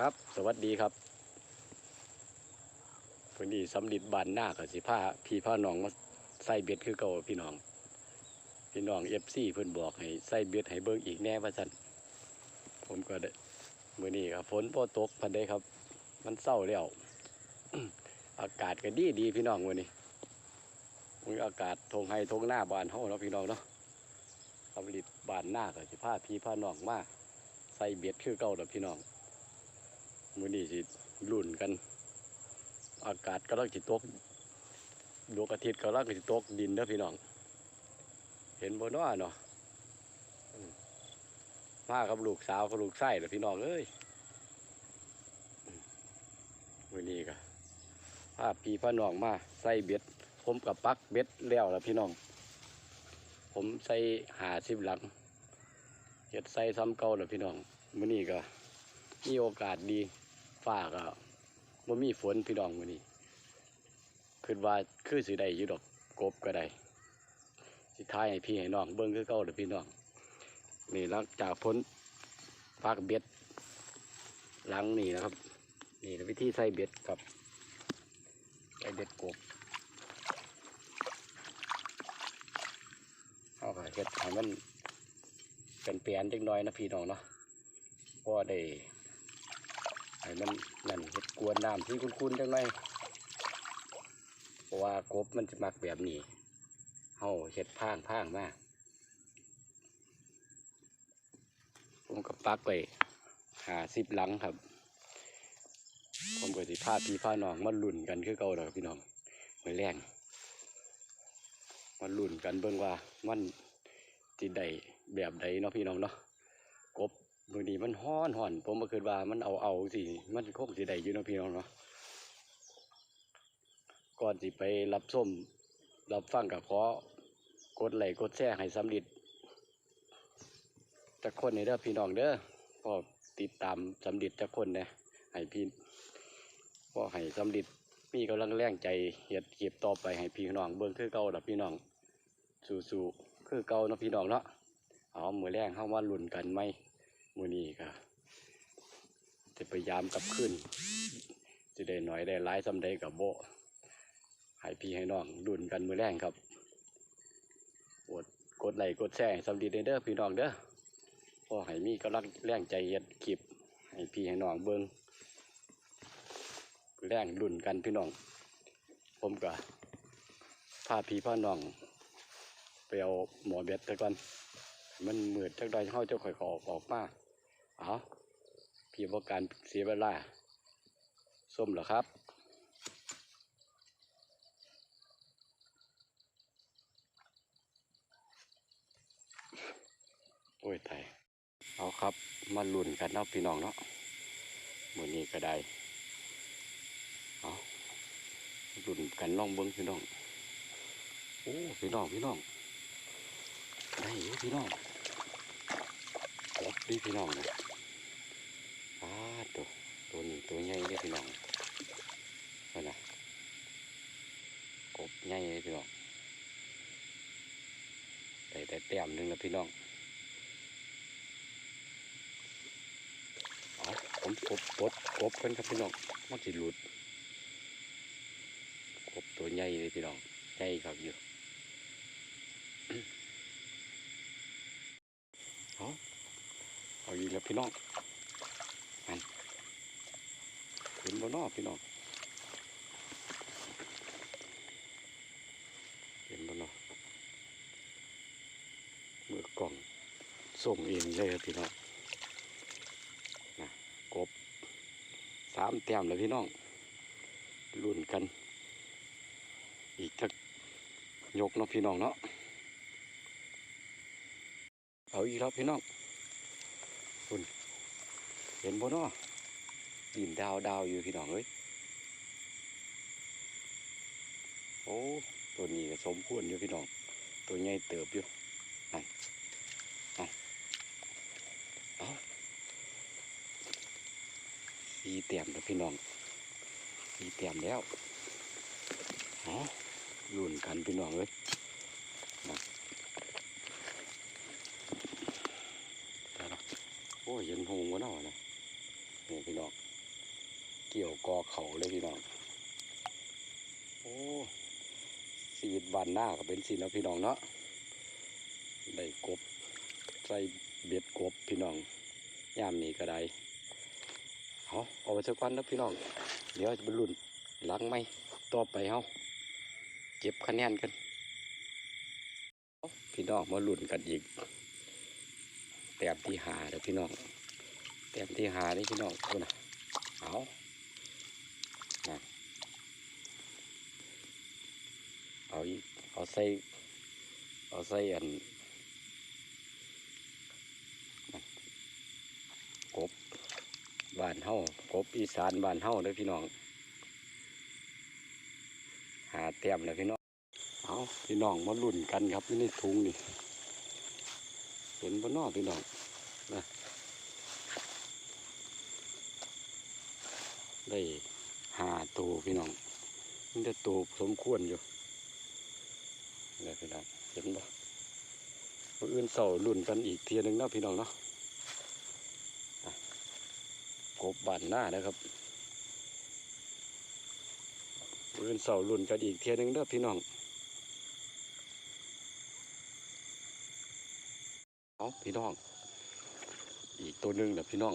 ครับ สวัสดีครับวันนี้สำลิดบานหน้ากับสิผ้าพี่ผ้าน้องมาใส่เบ็ดคือเก่าพี่น้อง พี่น้องเอฟซีเพิ่อนบอกให้ใส่เบ็ดให้เบิ่งอีกแน่ว่าซั่นผมก็ได้มื้อนี้ครับฝนบ่ตกพันได้ครับ มันเศร้าแล้วอากาศก็ดีดีพี่น้องมื้อนี้มื้ออากาศทงไห้ทงหน้าบานเฮาเนาะพี่น้องเนาะสำลิดบานหน้ากับสิผ้าพี่ผ้าน้องมาใส่เบ็ดคือเก่าแล้วพี่น้อง นี้สิลุ่นกัน อากาศก็ลังสิตกดวงอาทิตย์ก็ลังสิตกดินเด้อพี่น้อง เห็นบ่เนาะเนาะอืมากับลูกสาวกับลูกชายเด้อพี่น้องเอ้ยอืมมื้อนี้ก็พาพี่พาน้องมาใส่เบ็ด ผมกับปักเบ็ดแล้วล่ะพี่น้อง ผมใส่หาสิบหลังเฮ็ดใส่ซ้ำเก่าแล้วพี่น้องมื้อนี้ก็มีโอกาสดี ฟ้าก็บ่มีฝนพี่น้องมื้อนี้คิดว่าคือสิได้อยู่ดอกกบก็ได้สิท้ายให้พี่ให้น้องเบิ่งคือเก่าเด้อพี่น้อง นี่หลังจากพ้นปากเบ็ดหลังนี่นะครับ นี่วิธีใส่เบ็ดกับใส่เบ็ดกบเอาก็เฮ็ดให้มันเป็นเปลี่ยนจักน่อยนะพี่น้องเนาะพอได้ ให้มันนั่นเห็ดกวนน้ำที่คุ้นๆจังหน่อยเพราะว่ากบมันจะมักแบบนี้เฮาเห็ดพ่างพ่างมากผมก็ปักไปหาสิบหลังครับ ผมก็สิพาพี่พาน้องมาลุ่นกันคือเก่าดอกพี่น้องมือแรงมาลุ่นกันเบิ่งว่ามันจิได้แบบใดเนาะพี่น้องเนาะกบ มือนี้มันฮ้อนห่อน ผมมาคิดว่ามันเอาเอาสิมันคงสิได้อยู่นะพี่น้องเนาะก่อนสิไปรับส้มรับฟังกับขอกดไหลกดแชร์ให้สำลิดจักคนในเด้อพี่น้องเด้อพอติดตามสำลิดจักคนเนี่ยให้พี่พอให้สำลิดมีกำลังแรงใจเฮ็ดเก็บต่อไปให้พี่น้องเบิ่งคือเก่าล่ะพี่น้องสู้ๆคือเก่าเนาะพี่น้องเนาะเอาเหมือแรงเข้ามาหลุนกันไหม มือนี้ก็จะพยายามกลับขึ้นจะได้หน่อยได้หลายสำใดกับโบให้พี่ให้น้องดุนกันมือแรงครับกดกดไลค์กดแชร์สำดีเด้อพี่น้องเด้อพ่อให้มีกำลังแรงใจเฮ็ดคลิปให้พี่ให้น้องเบิ่งแรงดุนกันพี่น้อง ผมก็พาพี่พาน้องไปเอาหมอเบ็ดซะก่อนมันมืดจักใดเข้าเจะค่อยๆออกอกมา เอาพี่บอกการเสียเวลาส้มเหรอครับ โอ้ยตายเอาครับ มาลุ่นกันเนาะพี่น้องเนาะมือนี้ก็ได้เอาลุ่นกันล่องเบิ้งพี่น้อง โอ้พี่น้องพี่น้องได้อยู่พี่น้องกบดีพี่น้องนะ ตัวตัวนี้ตัวใหญ่เลยพี่น้องนั่นนะกบใหญ่เลยพี่น้องได้แต่แต้มหนึ่งแล้วพี่น้องเอผมกบปลดกบกันครับพี่น้องมันสิหลุดกบตัวใหญ่เลยพี่น้องใหญ่ครับอยู่เอาเอาอีกแล้วพี่น้องอันเห็น บ่นอพี่น้องเห็นบ่เนอมือกล่องส่งเองเลยครับพี่น้องนะกบสามแต้มแล้วพี่น้องรุ่นกัน อีกทักยกเนาะพี่น้องเนาะเอาอีกแล้วพี่น้องคุณเห็นบ่เนาะ ดินดาวดาวอยู่พี่น้องเอ้ยโอ้ตัวนี้ก็สมควรอยู่พี่น้อง ตัวใหญ่เติบอยู่นั่นนั่นเอาสีเต็มแล้วพี่น้องสีเต็มแล้วเอาลุ่นกันพี่น้องเอ้ยโอ้ยเห็นหงวะเนาะนะนี่พี่น้อง เกี่ยวกอเขาเลยพี่น้อง โอ้สีดบานหน้าก็เป็นสีเนาะพี่น้องเนาะ ได้กบใส่เบ็ดกบพี่น้องยามนี้ก็ได้เอาเอาไปสักวันนะพี่น้อง เดี๋ยวจะไปรุ่นหลังไหมต่อไปเฮาเก็บคะแนนกัน พี่น้องมารุ่นกันอีกแต้มที่หาเด้อพี่น้องแต้มที่หานี่พี่น้องคุณนะเอานะ เอาเอาใส่เอาใส่อันกบบ้านเฮากบอีสานบ้านเฮาเด้อพี่น้อง หาเตรียมแล้วพี่น้องเอาพี่น้องมาลุ่นกันครับอยู่ในถุงนี่เห็นบนนอพี่น้องนะได้หาตัวพี่น้องมันจะตัวสมควรอยู่ นี่พี่น้องเห็นบ่มื้ออื่นเสาลุ่นกันอีกเทียหนึงนาะพี่น้องเนาะกบบานหน้านะครับปืนเสารุ่นกันอีกเทียหนึงเด้อพี่น้องเอาพี่น้อง อีกตัวหนึ่งเด้อพี่น้อง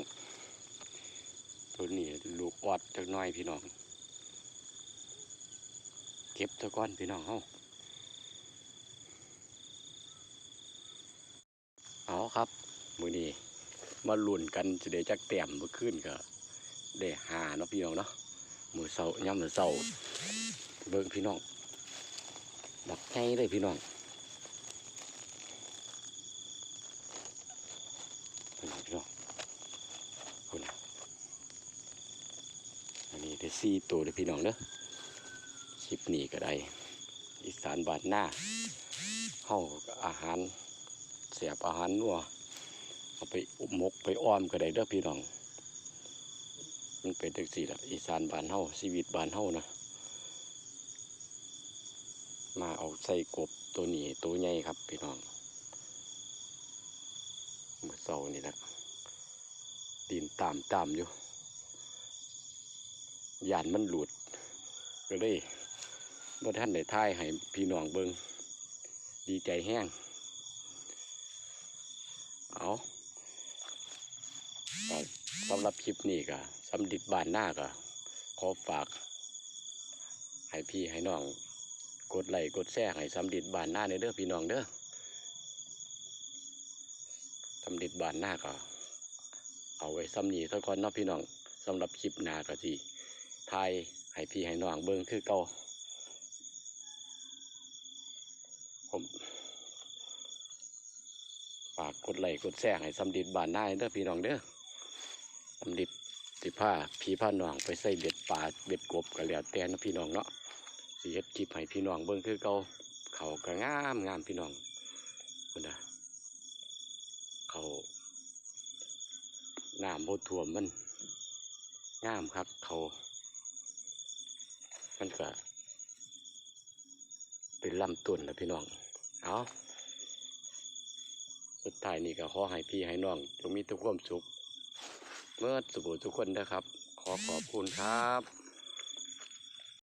ตัวนี้ลูกอดจักน้อยพี่น้อง เก็บตะก้อนพี่น้องเฮาเอา ครับมือนี้มาลุ่นกันจะได้จักแต้มเมื่อคืนก็ได้หาเนาะพี่น้องเนาะมือเสาย่ำมือเสาเบิ่งพี่น้องบักไงเลยพี่น้องพี่น้องพี่น้องคุณอันนี้ได้สี่ตัวเลยพี่น้องเนาะชิปนี้ก็ได้อีสานบานหน้าเฮาอาหาร เสียบอาหารนัวเอาไปอุมกไปอ้อมก็ได้เด้อพี่น้อง มันเป็นจังสี่ละอีสานบานเฮาชีวิตบานเฮานะมาเอาใส่กบตัวนี้ตัวใหญ่ครับพี่น้องเมื่อเสานี่แหละดินตามตามอยู่ยานมันหลุด ก็เลยบ่ท่านได้ท่ายให้พี่น้องเบิงดีใจแห้ง เอาก็ สำหรับคลิปนี้ก็สำดิดบ้านหน้าก็ขอฝากให้พี่ให้น้อง กดไลค์กดแชร์ให้สำดิดบ้านหน้าในเด้อพี่น้องเด้อสำดิดบ้านหน้าก็เอาไว้ซ้ำนี้สักคนเนาะพี่น้องสำหรับคลิปหน้าก็สิทายให้พี่ให้น้องเบิ่งคือเก่าผมฝากกดไลค์กดแชร์ให้สำดิดบานหน้าเด้อพี่น้องเด้อ ดิดสิผ้าพี่ผ้าหนองไปใส่เบ็ดปลาเบ็ดกบก็แล้วแต่นะพี่น้องเนาะสิเฮ็ดคลิปให้พี่น้องเบิ่งคือเก่าเขาก็งามงามพี่น้องคุณนะเขาน้ำบดท่วมมันงามครับเขามันก็เป็นลำต้นนะพี่น้องเอาสุดท้ายนี่ก็ขอให้พี่ให้น้องจงมีทุกความสุข เมื่อสุขทุกคนนะครับ ขอขอบคุณครับ